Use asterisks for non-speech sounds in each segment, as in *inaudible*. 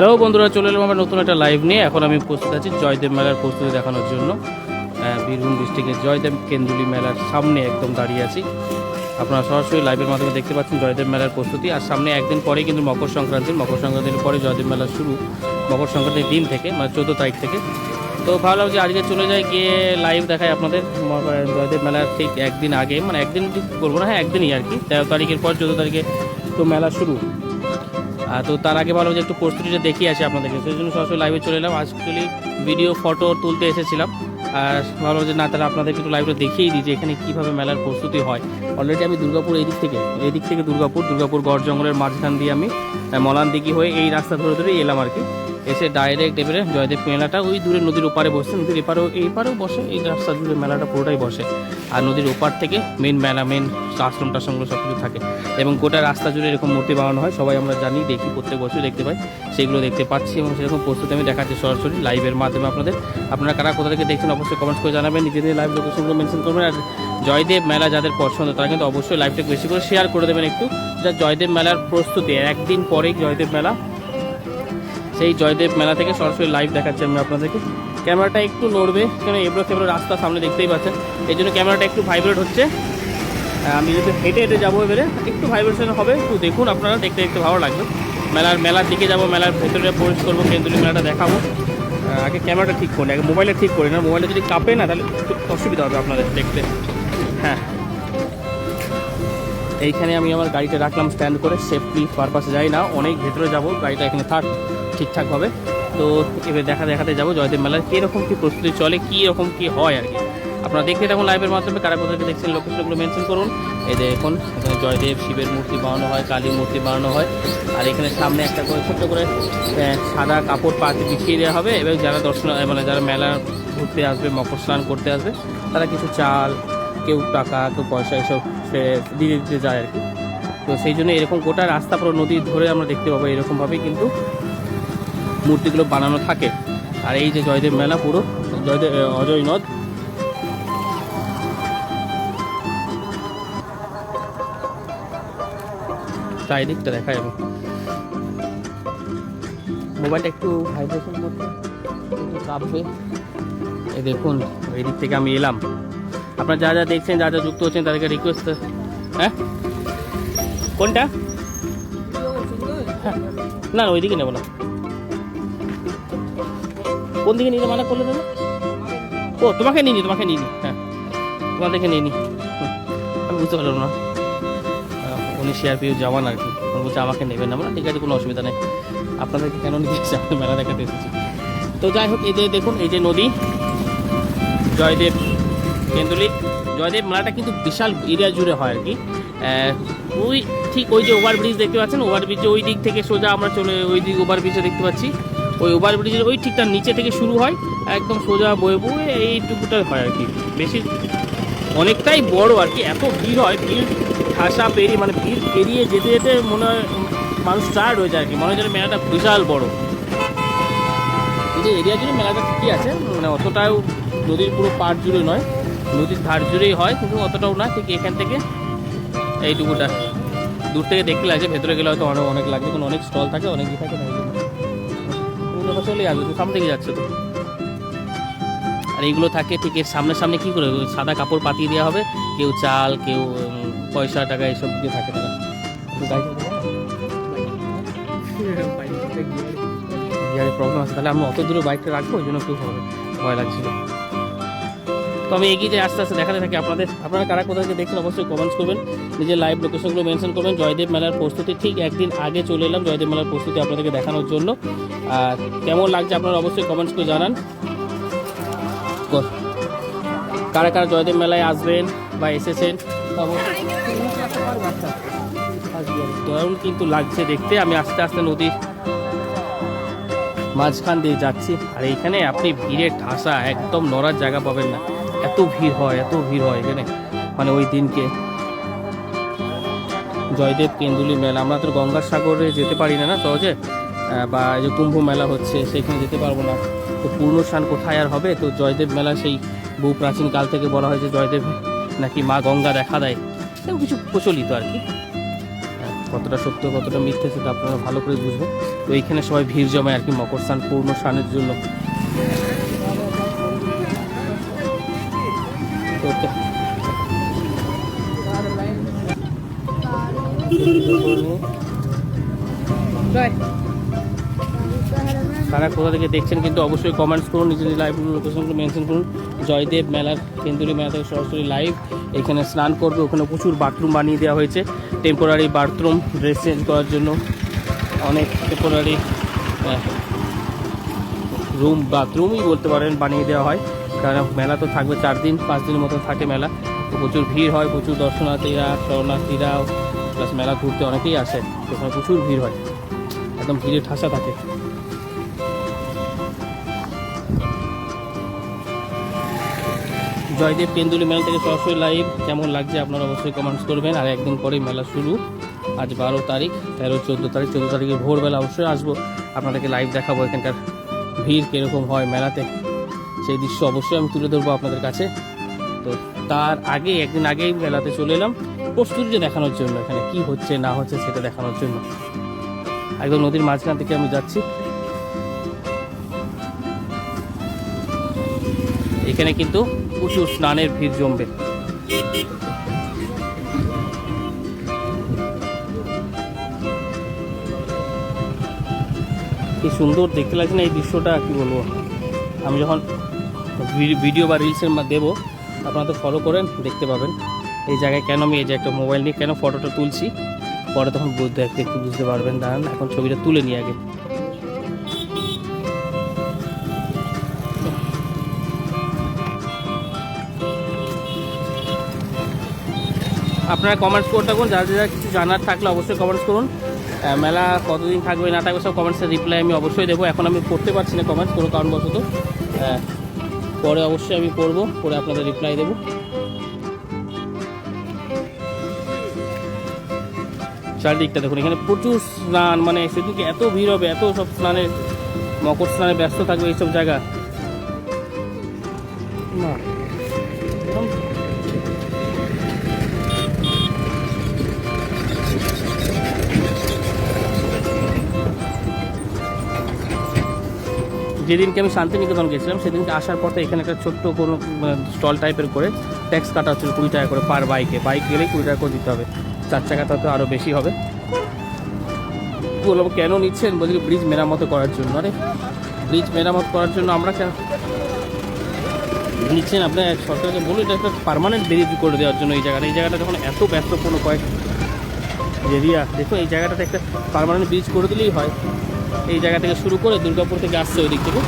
Hello বন্ধুরা, চলে এলাম আমার নতুন একটা লাইভ নিয়ে। এখন আমি উপস্থিত আছি জয়দেব মেলার প্রস্তুতি দেখানোর জন্য। বীরভূম ডিস্ট্রিক্টের জয়দেব কেন্দুলি মেলার সামনে একদম দাঁড়িয়ে আছি। আপনারা সরাসরি লাইভের মাধ্যমে দেখতে পাচ্ছেন জয়দেব মেলার প্রস্তুতি। আর সামনে একদিন পরে কিন্তু মকর সংক্রান্তি। মকর সংক্রান্তির পরে জয়দেব মেলা শুরু। মকর সংক্রান্তির দিন থেকে মানে চোদ্দ তারিখ থেকে। তো ভালো যে আজকে চলে যায় গিয়ে লাইভ দেখায় আপনাদের। জয়দেব মেলার ঠিক একদিন আগে মানে একদিন ঠিক বলব না হ্যাঁ একদিনই আর কি। তেরো তারিখের পর চোদ্দ তারিখে তো মেলা শুরু। তো তার আগে ভালো যে একটু প্রস্তুতিটা দেখিয়ে আসি আপনাদেরকে সেই জন্য সরাসরি লাইভে চলে এলাম। অ্যাকচুয়ালি ভিডিও ফটো তুলতে এসেছিলাম। আর ভালো যে না তারা আপনাদেরকে একটু লাইভটা দেখিয়েই দিই যে এখানে কীভাবে মেলার প্রস্তুতি হয়। অলরেডি আমি দুর্গাপুর এই দিক থেকে এই দিক থেকে দুর্গাপুর দুর্গাপুর গড় জঙ্গলের মাঝখান দিয়ে আমি মলান দিঘি হয়ে এই রাস্তা ধরে ধরে এলাম আর কি। এসে ডাইরেক্ট এবারে জয়দেব মেলাটা ওই দূরে নদীর ওপারে বসছে নদীর এপারেও এই পারেও বসে, এই রাস্তা জুড়ে মেলাটা পুরোটাই বসে। আর নদীর ওপার থেকে মেন মেলা মেন আশ্রম টাশ্রমগুলো সব কিছু থাকে। এবং গোটা রাস্তা জুড়ে এরকম মূর্তি বানানো হয়, সবাই আমরা জানি, দেখি, প্রত্যেক বছর দেখতে পাই, সেগুলো দেখতে পাচ্ছি এবং সেরকম প্রস্তুতি আমি দেখাচ্ছি সরাসরি লাইভের মাধ্যমে আপনাদের। আপনারা কারা কোথা থেকে দেখছেন অবশ্যই কমেন্টস করে জানাবেন, নিজেদের লাইভ লোকেশনগুলো মেনশন করবেন। আর জয়দেব মেলা যাদের পছন্দ, তারা কিন্তু অবশ্যই লাইভটাকে বেশি করে শেয়ার করে দেবেন একটু। যা জয়দেব মেলার প্রস্তুতি, একদিন পরেই জয়দেব মেলা সেই জয়দেব মেলা থেকে সরাসরি লাইভ দেখাচ্ছি আমি আপনাদেরকে। ক্যামেরাটা একটু নড়বে, কেন এবড়ো খেবড়ো রাস্তা সামনে দেখতেই পাচ্ছেন। এই জন্য ক্যামেরাটা একটু ভাইব্রেট হচ্ছে। আমি যদি হেঁটে হেঁটে যাব এবারে, একটু ভাইব্রেশন হবে। একটু দেখুন আপনারা, দেখতে দেখতে ভালো লাগবে। মেলার মেলার দিকে যাব, মেলার ভেতরে প্রবেশ করব, কেন্দ্রীয় মেলাটা দেখাবো। আগে ক্যামেরাটা ঠিক করি, আগে মোবাইলে ঠিক করি, না মোবাইলে যদি কাঁপে না, তাহলে একটু অসুবিধা হবে আপনাদের দেখতে। হ্যাঁ। এইখানে আমি আমার গাড়িটা রাখলাম স্ট্যান্ড করে সেফটি পারপাসে যাই না, অনেক ভেতরে যাব, গাড়িটা এখানে থাক। ঠিকঠাকভাবে। তো এবার দেখা দেখাতে যাব জয়দেব মেলার কীরকম কী প্রস্তুতি চলে কী রকম কী হয় আর কি। আপনারা দেখতে থাকুন লাইভের মাধ্যমে, কারা কোথায় দেখছেন লোকেশনগুলো মেনশন করুন। এই দেখুন, এখানে জয়দেব, শিবের মূর্তি বানানো হয় কালী মূর্তি বানানো হয়। আর এখানে সামনে একটা করে ছোট্ট করে সাদা কাপড় পাতে বিছিয়ে দেওয়া হবে। এবং যারা দর্শন মানে যারা মেলা ঘুরতে আসবে, মকর স্নান করতে আসবে, তারা কিছু চাল, কেউ টাকা, কেউ পয়সা এসব সে দিতে যায় আর কি। তো সেই জন্য এরকম গোটা রাস্তা পুরো নদী ধরে আমরা দেখতে পাবো এরকমভাবেই কিন্তু মূর্তিগুলো বানানো থাকে। আর এই যে জয়দেব মেলা পুরো, জয়দেব অজয় নদ। চারিদিকটা দেখা যাবে মোবাইলটা একটু ভাইব্রেশন একটু কাঁপবে এই দেখুন এই দিক থেকে আমি এলাম। আপনারা যা যা দেখছেন, যা যা যুক্ত হচ্ছেন, তাদেরকে রিকোয়েস্ট হ্যাঁ? কোনটা? হ্যাঁ। না না, ওইদিকে নেব না। কোন দিকে নিতে মানা করলে দাদা? ও, তোমাকে নিয়ে নি, তোমাকে নিয়ে নি। হ্যাঁ। তোমাদেরকে নিয়ে নি। আমি বুঝতে পারলাম না। উনি সিআরপিউ জওয়ান আর কি বলছে আমাকে নেবেন না। বলে ঠিক আছে, কোনো অসুবিধা নেই। আপনাদেরকে কেন নিয়ে এসেছি আমি মেলা দেখাতে এসেছি। তো যাই হোক, এই যে দেখুন, এই যে নদী। জয়দেব কেন্দুলি জয়দেব মেলাটা কিন্তু বিশাল এরিয়া জুড়ে হয় আর কি। ওই ঠিক ওই যে ওভারব্রিজ দেখতে পাচ্ছেন? ওভারব্রিজে ওই দিক থেকে সোজা আমরা চলে ওই দিক ওভারব্রিজে দেখতে পাচ্ছি। ওই ওভারব্রিজের ওই ঠিক তার নিচে থেকে শুরু হয়, একদম সোজা বয়ে বয়ে এইটুকুটাই হয় আর কি। বেশি অনেকটাই বড় আর কি, এত ভিড় হয়, ভিড় ঠাসা পেরিয়ে মানে ভিড় পেরিয়ে যেতে যেতে মনে হয় মানুষ স্টার্ট হয়ে যায় আর কি। মনে হয় মেলাটা বিশাল বড়। কিন্তু এরিয়া জুড়ে মেলাটা ঠিকই আছে? মানে অতটাও নদীর পুরো পাড় জুড়ে নয়, নদীর ধার জুড়েই হয়, কিন্তু অতটাও না, ঠিক এখান থেকে এইটুকুটা। দূর থেকে দেখতে লাগছে, ভেতরে গেলে হয়তো অনেক অনেক লাগবে কারণ অনেক স্টল থাকে, অনেক ইয়ে থাকে কথা চলেই আসবে তো সামনে থেকে যাচ্ছে তো। আর এইগুলো থাকে ঠিক এর সামনে সামনে কী করে? সাদা কাপড় পাতিয়ে দেওয়া হবে কেউ চাল কেউ পয়সা টাকা এসব দিয়ে থাকে তারা। প্রবলেম *laughs* আছে তাহলে আমি অত দূরে বাইকটা রাখব ওই জন্য খুব ভয়- ভয় লাগছিল। তো আমি এগিয়ে যাই, আস্তে আস্তে দেখাতে থাকি আপনাদের। আপনারা কারা কোথা থেকে দেখছেন অবশ্যই কমেন্টস করবেন। নিজের লাইভ লোকেশনগুলো মেনশন করবেন। জয়দেব মেলার প্রস্তুতি ঠিক একদিন আগে চলে এলাম জয়দেব মেলার প্রস্তুতি আপনাদেরকে দেখানোর জন্য। আর কেমন লাগছে আপনারা অবশ্যই কমেন্টস করে জানান। কারা। কারা জয়দেব মেলায় আসবেন বা এসেছেন? দারুণ কিন্তু লাগছে দেখতে। আমি আস্তে আস্তে নদীর মাঝখান দিয়ে যাচ্ছি। আর এইখানে আপনি ভিড়ে ঠাসা, একদম নড়ার জায়গা পাবেন না। এত ভিড় হয়, এত ভিড় হয় এখানে। মানে ওই দিনকে। জয়দেব কেন্দুলি মেলা। আমরা তো গঙ্গাসাগরে যেতে পারি না না সহজে? বা যে কুম্ভ মেলা হচ্ছে সেখানে যেতে পারব না। তো পূর্ণ স্নান কোথায় আর হবে? তো জয়দেব মেলা সেই বহু প্রাচীন কাল থেকে বলা হয় যে জয়দেব নাকি মা গঙ্গা দেখা দেয়। এরকম কিছু প্রচলিত আর কি। কতটা সত্য, কতটা মিথ্যে সেটা আপনারা ভালো করে বুঝবেন। তো এইখানে সবাই ভিড় জমায় আর কি মকর স্নান, পূর্ণ স্নানের জন্য। তো তে- কারা কোথা থেকে দেখছেন কিন্তু অবশ্যই কমেন্টস করুন নিজের লাইভ লোকেশনগুলো মেনশন করুন। জয়দেব মেলার কেন্দুরি মেলা থেকে সরাসরি লাইভ এখানে স্নান করবে ওখানে প্রচুর বাথরুম বানিয়ে দেওয়া হয়েছে। টেম্পোরারি বাথরুম ড্রেস চেঞ্জ করার জন্য। অনেক টেম্পোরারি রুম বাথরুমই বলতে পারেন বানিয়ে দেওয়া হয়। কারণ মেলা তো থাকবে চার দিন, পাঁচ দিনের মতো থাকে মেলা। তো প্রচুর ভিড় হয়, প্রচুর দর্শনার্থীরা শরণার্থীরা প্লাস মেলা ঘুরতে অনেকেই আসে, সেখানে প্রচুর ভিড় হয়। একদম ভিড়ে ঠাসা থাকে। জয়দেব কেন্দুলি মেলা থেকে সরাসরি লাইভ কেমন লাগছে আপনারা অবশ্যই কমেন্টস করবেন। আর একদিন পরেই মেলা শুরু, আজ বারো তারিখ, তেরো, চোদ্দ তারিখ, চোদ্দ তারিখে ভোরবেলা অবশ্যই আসব। আপনাদেরকে লাইভ দেখাবো এখানকার ভিড় কীরকম হয় মেলাতে। সেই দৃশ্য অবশ্যই আমি তুলে ধরবো আপনাদের কাছে। তো তার আগে, একদিন আগেই মেলাতে চলে এলাম। প্রস্তুতিটা দেখানোর জন্য এখানে কি হচ্ছে, না হচ্ছে সেটা দেখানোর জন্য। একদম নদীর মাঝখান থেকে আমি যাচ্ছি। এখানে কিন্তু প্রচুর স্নানের ভিড় জমবে। কি সুন্দর, দেখতে লাগছে না এই দৃশ্যটা, কি বলব? আমি যখন ভিডিও বা রিলসের মধ্যে দেবো, আপনারা তো ফলো করেন, দেখতে পাবেন। এই জায়গায় কেন আমি এই যে একটা মোবাইল নিয়ে কেন ফটোটা তুলছি? পরে তখন বুঝতে একটু বুঝতে পারবেন। দাঁড়ান, এখন ছবিটা তুলে নিই আগে। আপনারা কমেন্টস করতে থাকুন, যারা যা কিছু জানার থাকলে অবশ্যই কমেন্টস করুন। মেলা কতদিন থাকবে না থাকবে সব কমেন্টসের রিপ্লাই আমি অবশ্যই দেবো। এখন আমি করতে পারছি না কমেন্টস কোনো কারণবশত। পরে অবশ্যই আমি করব পরে আপনাদের রিপ্লাই দেব। চারদিকটা দেখুন, এখানে প্রচুর স্নান মানে সেদিকে এত ভিড় হবে, এত সব স্নানে মকর স্নানে ব্যস্ত থাকবে এইসব জায়গা। না। যেদিনকে আমি শান্তিনিকেতন গেছিলাম, সেদিনকে আসার পথে এখানে একটা ছোট্ট কোনো স্টল টাইপের করে ট্যাক্স কাটা হচ্ছিল কুড়ি টাকা করে পার বাইকে বাইক গেলেই কুড়ি টাকা করে দিতে হবে। চার চাকাটা তো আরও বেশি হবে। বললাম, কেন নিচ্ছেন? বলছি, ব্রিজ মেরামত করার জন্য। আরে, ব্রিজ মেরামত করার জন্য আমরা কেন নিচ্ছেন? আপনার সরকারকে বলুন, এটা একটা পারমানেন্ট ব্রিজ করে দেওয়ার জন্য এই জায়গাটা। এই জায়গাটা যখন এত ব্যস্তপূর্ণ কয়েক এরিয়া দেখো এই জায়গাটাতে একটা পারমানেন্ট ব্রিজ করে দিলেই হয়। এই জায়গা থেকে শুরু করে দুর্গাপুর থেকে আসছে ওই দিক থেকে।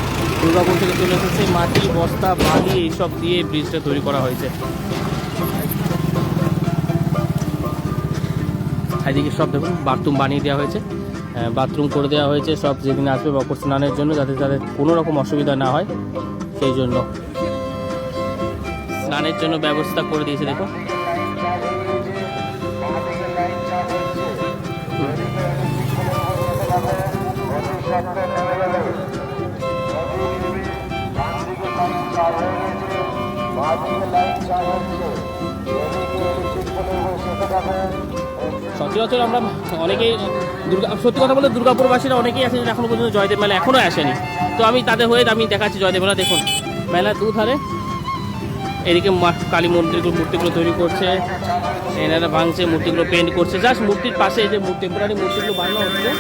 দুর্গাপুর থেকে চলে এসেছে মাটি, বস্তা, বালি, এইসব দিয়ে ব্রিজটা তৈরি করা হয়েছে। এদিকে সব দেখুন বাথরুম বানিয়ে দেওয়া হয়েছে। বাথরুম করে দেওয়া হয়েছে, সব যেদিন আসবে মকর স্নানের জন্য, যাতে তাদের কোনো রকম অসুবিধা না হয়, সেই জন্য। স্নানের জন্য ব্যবস্থা করে দিয়েছে দেখো সচরাচর আমরা অনেকেই দুর্গা, সত্যি কথা বলতে দুর্গাপুরবাসীরা অনেকেই আছে এখনও পর্যন্ত জয়দেব মেলা এখনও আসেনি। তো আমি তাদের হয়ে আমি দেখাচ্ছি জয়দেব মেলা, দেখুন। মেলা দুধারে এদিকে কালী মন্দিরগুলো, মূর্তিগুলো তৈরি করছে। এনারা ভাঙছে, মূর্তিগুলো পেন্ট করছে। জাস্ট মূর্তির পাশে যে টেম্পোরারি মূর্তিগুলো বানানো হচ্ছে।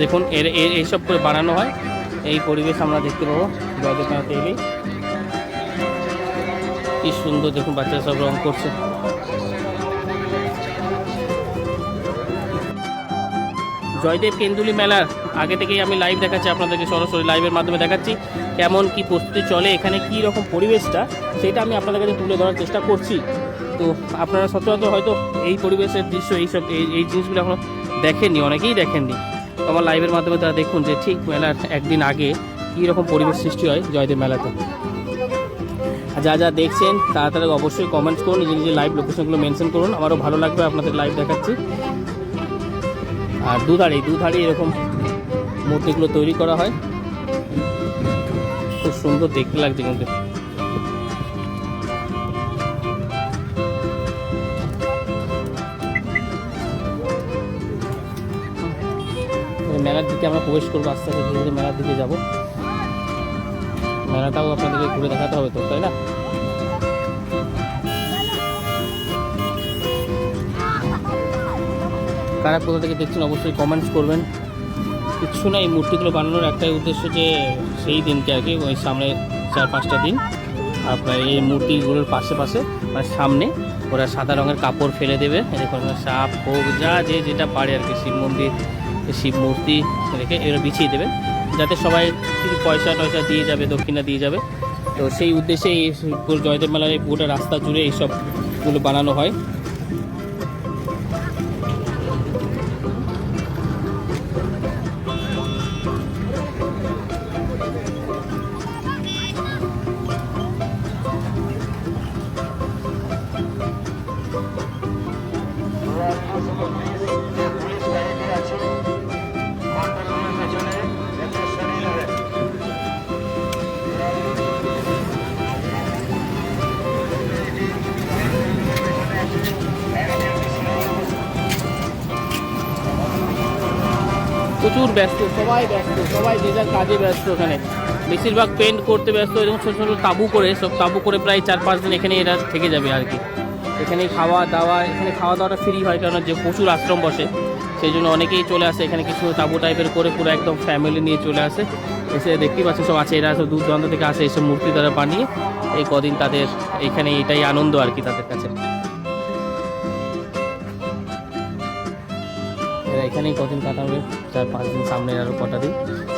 দেখুন, এর এইসব করে বানানো হয়। এই পরিবেশ আমরা দেখতে পাবো জয়দেব মেলাতে এলেই কি সুন্দর, দেখুন, বাচ্চারা সব রং করছে। জয়দেব কেন্দুলি মেলার, আগে থেকেই আমি লাইভ দেখাচ্ছি আপনাদেরকে, সরাসরি লাইভের মাধ্যমে দেখাচ্ছি। কেমন কি প্রস্তুতি চলে, এখানে কি রকম পরিবেশটা, সেটা আমি আপনাদের কাছে তুলে ধরার চেষ্টা করছি। তো আপনারা সচরাচর হয়তো এই পরিবেশের দৃশ্য, এইসব এই এই জিনিসগুলো এখনও দেখেননি, অনেকেই দেখেননি। আমার লাইভের মাধ্যমে তারা দেখুন যে ঠিক মেলার একদিন আগে কী রকম পরিবেশ সৃষ্টি হয় জয়দেব মেলাতে। যা যা দেখছেন, তারা অবশ্যই কমেন্টস করুন নিজের নিজের লাইভ লোকেশনগুলো মেনশন করুন। আমারও ভালো লাগবে আপনাদের লাইভ দেখাচ্ছি। আর দুধারে দুধারে এরকম মূর্তিগুলো তৈরি করা হয়। খুব সুন্দর দেখতে লাগছে কিন্তু। দিকে আমরা প্রবেশ করব, আস্তে আস্তে ধীরে ধীরে মেলার দিকে যাব। মেলাটাও আপনাদেরকে ঘুরে দেখাতে হবে তো, তাই না? কারা কোথা থেকে দেখছেন অবশ্যই কমেন্টস করবেন। কিচ্ছু না, এই মূর্তিগুলো বানানোর একটাই উদ্দেশ্য যে সেই দিনকে আর কি, ওই সামনে চার পাঁচটা দিন, আপনার এই মূর্তিগুলোর পাশে পাশে মানে সামনে ওরা সাদা রঙের কাপড় ফেলে দেবে। এরকম সাপ হোক যা যে যেটা পারে আর কি, শিব মন্দির শিব মূর্তি রেখে এরা বিছিয়ে দেবেন যাতে সবাই কিছু পয়সা টয়সা দিয়ে যাবে, দক্ষিণা দিয়ে যাবে। তো সেই উদ্দেশ্যে এই জয়দেব মেলার পুরোটা রাস্তা জুড়ে এইসবগুলো বানানো হয়। প্রচুর ব্যস্ত, সবাই ব্যস্ত, সবাই যে যার কাজে ব্যস্ত এখানে বেশিরভাগ পেন্ট করতে ব্যস্ত, এরকম ছোটো ছোটো তাবু করে, সব তাবু করে প্রায় চার পাঁচ দিন এখানে এরা থেকে যাবে আর কি। এখানে খাওয়া দাওয়া, এখানে খাওয়া দাওয়াটা ফ্রি হয় কারণ যে প্রচুর আশ্রম বসে, সেই জন্য অনেকেই চলে আসে এখানে কিছু তাবু টাইপের করে পুরো একদম ফ্যামিলি নিয়ে চলে আসে। এসে দেখতেই পাচ্ছে সব আছে, এরা সব দূর দূরান্ত থেকে আসে, এসব মূর্তি দ্বারা বানিয়ে এই কদিন তাদের এখানে এটাই আনন্দ আর কি তাদের কাছে। এখানেই কদিন কাটাবে, চার পাঁচ দিন সামনে আরও কটা দিন।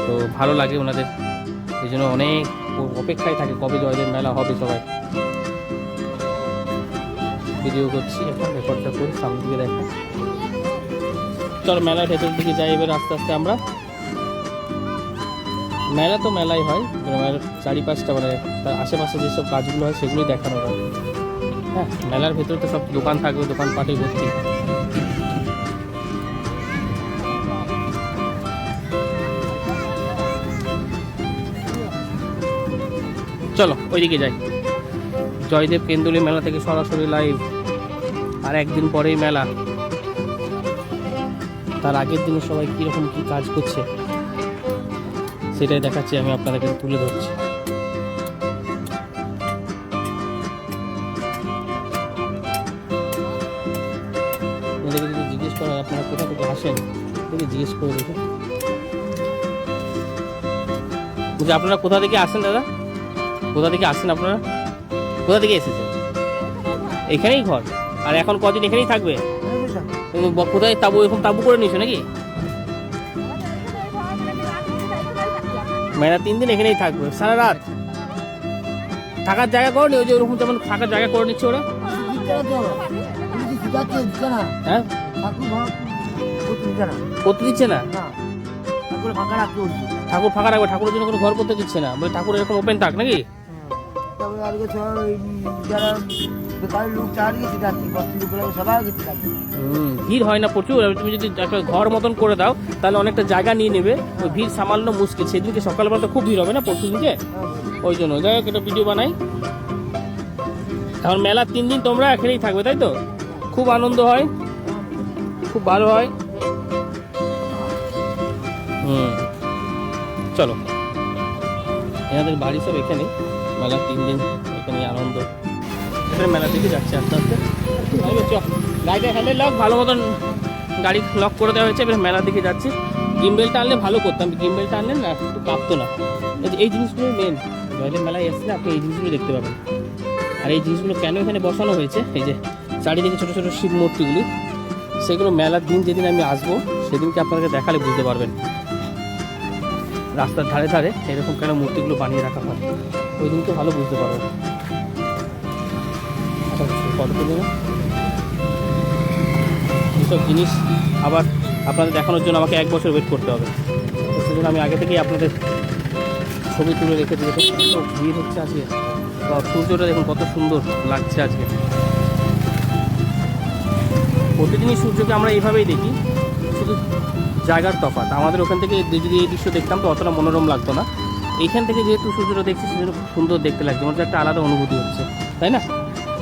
তো ভালো লাগে ওনাদের। এই জন্য অনেক অপেক্ষায় থাকে কবে জয়দেব মেলা হবে সবাই। ভিডিও করছি এখন, রেকর্ডটা করি সামনে দিকে দেখা। চল মেলার ভেতর দিকে যাই এবার আস্তে আস্তে আমরা। মেলা তো মেলাই হয় মেলার চারিপাশটা মানে তার আশেপাশে যেসব কাজগুলো হয় সেগুলোই দেখানো হয়। হ্যাঁ মেলার ভেতরে তো সব দোকান থাকবে দোকানপাটে ভর্তি। চলো, ওইদিকে যাই। জয়দেব কেন্দুলি মেলা থেকে সরাসরি লাইভ আর একদিন পরেই মেলা। তার আগের দিনে সবাই কীরকম কী কাজ করছে, সেটাই দেখাচ্ছি, আমি আপনাদেরকে তুলে ধরছি। ওদেরকে যদি জিজ্ঞেস করা আপনারা কোথা থেকে আসেন যদি জিজ্ঞেস করে দেখুন। বলছি, আপনারা কোথা থেকে আসেন দাদা? কোথা থেকে আসছেন আপনারা? কোথা থেকে এসেছেন? এখানেই ঘর। আর এখন কদিন এখানেই থাকবে? কোথায় তাবু এরকম তাবু করে নিয়েছো নাকি? মেয়েরা তিন দিন এখানেই থাকবে। সারা রাত। থাকার জায়গা করে নি ওই যে ওরকম যেমন থাকার জায়গা করে নিচ্ছে ওরা। হ্যাঁ? করতে দিচ্ছে না? ঠাকুর ফাঁকা রাখবে ঠাকুরের জন্য কোনো ঘর করতে দিচ্ছে না। বলে ঠাকুর এরকম ওপেন থাক নাকি? ভিড় হয় না প্রচুর। তুমি যদি একটা ঘর মতন করে দাও, তাহলে অনেকটা জায়গা নিয়ে নেবে। ওই ভিড় সামান্য মুশকিল। সেদিনকে সকালবেলা তো খুব ভিড় হবে না পরশু দিনকে ওই জন্য। যাই হোক, একটা ভিডিও বানাই। এখন মেলার তিন দিন তোমরা এখানেই থাকবে, তাই তো? খুব আনন্দ হয়। খুব ভালো হয়। হুম। চলো। এনাদের বাড়ি সব এখানে মেলার তিন দিন এখানে আনন্দ। এখানে মেলা দিকে যাচ্ছে আস্তে আস্তে গাড়িটা হ্যান্ডেল লক ভালো মতন গাড়ি লক করে দেওয়া হয়েছে। এবার মেলার দিকে যাচ্ছি। গিম্বেলটা আনলে ভালো করতাম। গিম্বেলটা আনলে না, একটু কাঁপতো না। এই জিনিসগুলো মেন জয়দেব মেলায় এসলে আপনি এই জিনিসগুলো দেখতে পাবেন। আর এই জিনিসগুলো কেন এখানে বসানো হয়েছে? এই যে চারিদিকে ছোটো ছোটো শিব মূর্তিগুলি সেগুলো মেলার দিন যেদিন আমি আসব, সেদিনকে আপনাদেরকে দেখালে বুঝতে পারবেন। রাস্তার ধারে ধারে এরকম কেন মূর্তিগুলো বানিয়ে রাখা হয়? ওই দিনকে ভালো বুঝতে ফটো তুলে নাও। এইসব জিনিস আবার আপনাদের দেখানোর জন্য আমাকে এক বছর ওয়েট করতে হবে। সেজন্য আমি আগে থেকেই আপনাদের ছবি তুলে রেখে কত ভিড় হচ্ছে আজকে। সূর্যটা দেখুন কত সুন্দর লাগছে আজকে। প্রতিদিনই সূর্যকে আমরা এইভাবেই দেখি। শুধু জায়গার তফাৎ। আমাদের ওখান থেকে যদি এই দৃশ্য দেখতাম তো অতটা মনোরম লাগতো না। এইখান থেকে যেহেতু সূর্যটা দেখছি, সেজন্য খুব সুন্দর দেখতে লাগছে। আমার একটা আলাদা অনুভূতি হচ্ছে, তাই না?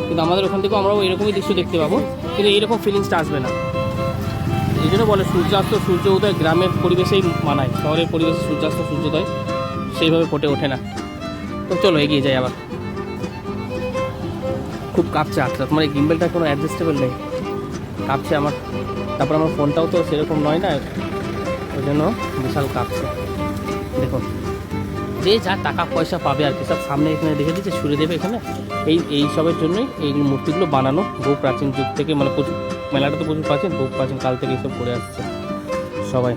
কিন্তু আমাদের ওখান থেকেও আমরাও এরকমই দৃশ্য দেখতে পাবো, কিন্তু এরকম ফিলিংসটা আসবে না। এই জন্য বলে সূর্যাস্ত সূর্য উদয় গ্রামের পরিবেশেই মানায়। শহরের পরিবেশে সূর্যাস্ত সূর্যোদয় সেইভাবে ফোটে ওঠে না। তো চলো এগিয়ে যাই আবার। খুব কাঁপছে আচ্ছা তোমার এই গিম্বেলটা কোনো অ্যাডজাস্টেবল নেই। কাঁপছে আমার। তারপর আমার ফোনটাও তো সেরকম নয় না। ওই জন্য বিশাল কাঁপছে। দেখুন যে যা টাকা পয়সা পাবে আর কি, সব সামনে এখানে দেখে দিচ্ছে ছুড়ে দেবে এখানে। এই এই সবের জন্যই এই মূর্তিগুলো বানানো বহু প্রাচীন যুগ থেকে মানে প্রচুর, মেলাটা তো প্রচুর প্রাচীন, বহু প্রাচীন কাল থেকে এসব করে আসছে সবাই।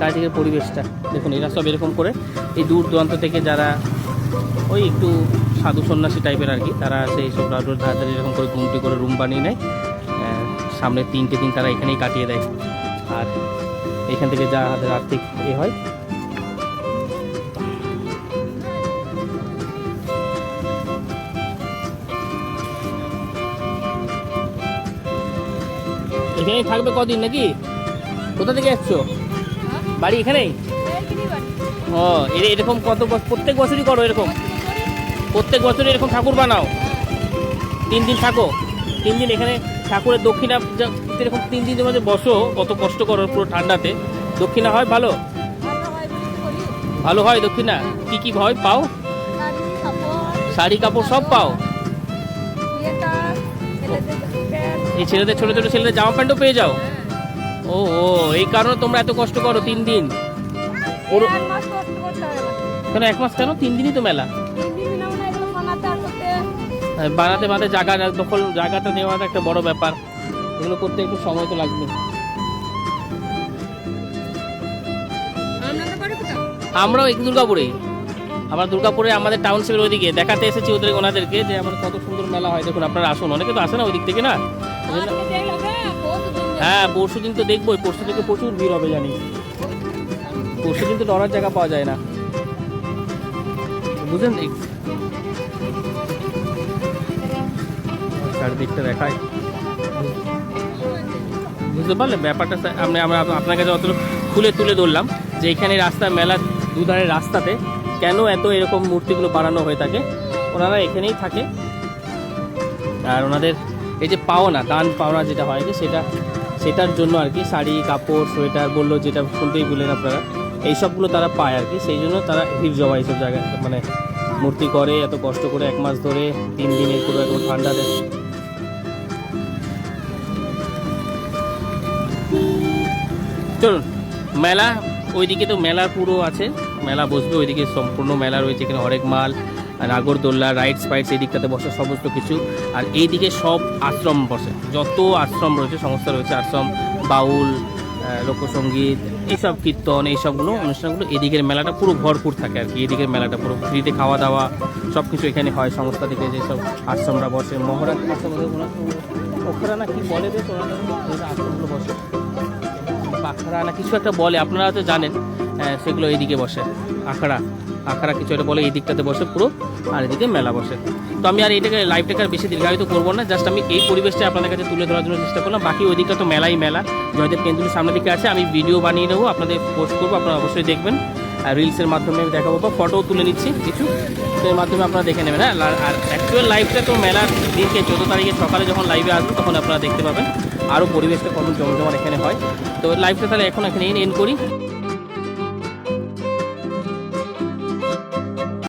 চারিদিকের পরিবেশটা, দেখুন এরা সব এরকম করে। এই দূর দূরান্ত থেকে যারা ওই একটু সাধু সন্ন্যাসী টাইপের আর কি, তারা সেই সব রাজুর ধারে এরকম করে গুমটি করে রুম বানিয়ে নেয়। সামনে তিনটে দিন তারা এখানেই কাটিয়ে দেয়। আর এখান থেকে যা তাদের আর্থিক এ হয়। এখানেই থাকবে কদিন নাকি? কোথা থেকে এসছো বাড়ি এখানেই? ও এর- এরকম কত বছর প্রত্যেক বছরই করো এরকম? প্রত্যেক বছরই এরকম ঠাকুর বানাও? তিন দিন থাকো। তিন দিন এখানে ঠাকুরের দক্ষিণা এরকম তিন দিন মধ্যে বসো কত কষ্ট করো পুরো ঠান্ডাতে। দক্ষিণা হয় ভালো? ভালো হয় দক্ষিণা? কি কি হয় পাও? শাড়ি কাপড় সব পাও? এই ছেলেদের ছোট ছোট ছেলেদের জামা প্যান্টও পেয়ে যাও? ও ও এই কারণে তোমরা এত কষ্ট করো তিন দিন? ওর কেন এক মাস কেন? তিন দিনই তো মেলা। হ্যাঁ, বানাতে বানাতে জায়গা দখল জায়গাটা নেওয়াটা একটা বড় ব্যাপার। এগুলো করতে একটু সময় তো লাগবে। আমরাও এই দুর্গাপুরেই আমরা দুর্গাপুরে আমাদের টাউনশিপের ওইদিকে। দেখাতে এসেছি ওদের ওনাদেরকে যে আমার কত সুন্দর মেলা হয়। দেখুন আপনারা আসুন। অনেকে তো আসে না ওই দিক থেকে না? ওই জন্য- হ্যাঁ পরশু দিন তো দেখবোই, পরশু থেকে প্রচুর ভিড় হবে জানি পরশু দিন তো ডরার জায়গা পাওয়া যায় না। বুঝলেন চারিদিকটা দেখায়। বুঝতে পারলেন ব্যাপারটা আমি আমরা আপনার কাছে অত খুলে তুলে ধরলাম যে এখানে রাস্তা, মেলা দুধারের রাস্তাতে কেন এত এরকম মূর্তিগুলো বানানো হয়ে থাকে। ওনারা এখানেই থাকে। আর ওনাদের এই যে পাওনা, দান পাওনা যেটা হয় সেটা সেটার জন্য আর কি শাড়ি, কাপড়, সোয়েটার বলল যেটা শুনতেই বললেন আপনারা এই সবগুলো তারা পায় আর কি, সেই জন্য তারা ভিড় জমা এইসব জায়গায় মানে মূর্তি করে, এত কষ্ট করে এক মাস ধরে, তিন দিনের পুরো একদম ঠান্ডা দেয়। চলুন, মেলা, ওইদিকে তো মেলা পুরো আছে, মেলা বসবে, ওইদিকে সম্পূর্ণ মেলা রয়েছে, এখানে হরেক মাল নাগরদোল্লা রাইডস ফাইডস এই দিকটাতে বসে সমস্ত কিছু। আর এইদিকে সব আশ্রম বসে। যত আশ্রম রয়েছে, সমস্ত রয়েছে আশ্রম, বাউল লোকসঙ্গীত এইসব কীর্তন, এইসবগুলো, অনুষ্ঠানগুলো এদিকের মেলাটা পুরো ভরপুর থাকে আর কি। এদিকের মেলাটা পুরো ফ্রিতে খাওয়া দাওয়া সব কিছু এখানে হয় সংস্থা থেকে যেসব আশ্রমরা বসে। মহরা ওখানে না কি বলে আশ্রমগুলো বসে। আখড়া না, কিছু একটা বলে, আপনারা তো জানেন সেগুলো এইদিকে বসে। আখড়া আখড়া কিছু একটা বলে এই দিকটাতে বসে পুরো, আর এদিকে মেলা বসে। তো আমি আর এটাকে লাইভটাকে আর বেশি দীর্ঘায়িত করব না জাস্ট আমি এই পরিবেশটা আপনাদের কাছে তুলে ধরার জন্য চেষ্টা করলাম। বাকি ওই দিকটা তো মেলাই মেলা। জয়দেব কেন্দ্রের সামনের দিকে আছে, আমি ভিডিও বানিয়ে নেব, আপনাদের পোস্ট করব, আপনারা অবশ্যই দেখবেন। আর রিলসের মাধ্যমে দেখাবো। বা ফটোও তুলে নিচ্ছি, কিছু। তো এর মাধ্যমে আপনারা দেখে নেবেন হ্যাঁ? আর- আর অ্যাকচুয়াল লাইভটা তো মেলার দিনকে চোদ্দ তারিখে সকালে যখন লাইভে আসব, তখন আপনারা দেখতে পাবেন। আরও পরিবেশটা কত জমজমার এখানে হয়। তো লাইভটা তাহলে এখন এখানে এন করি।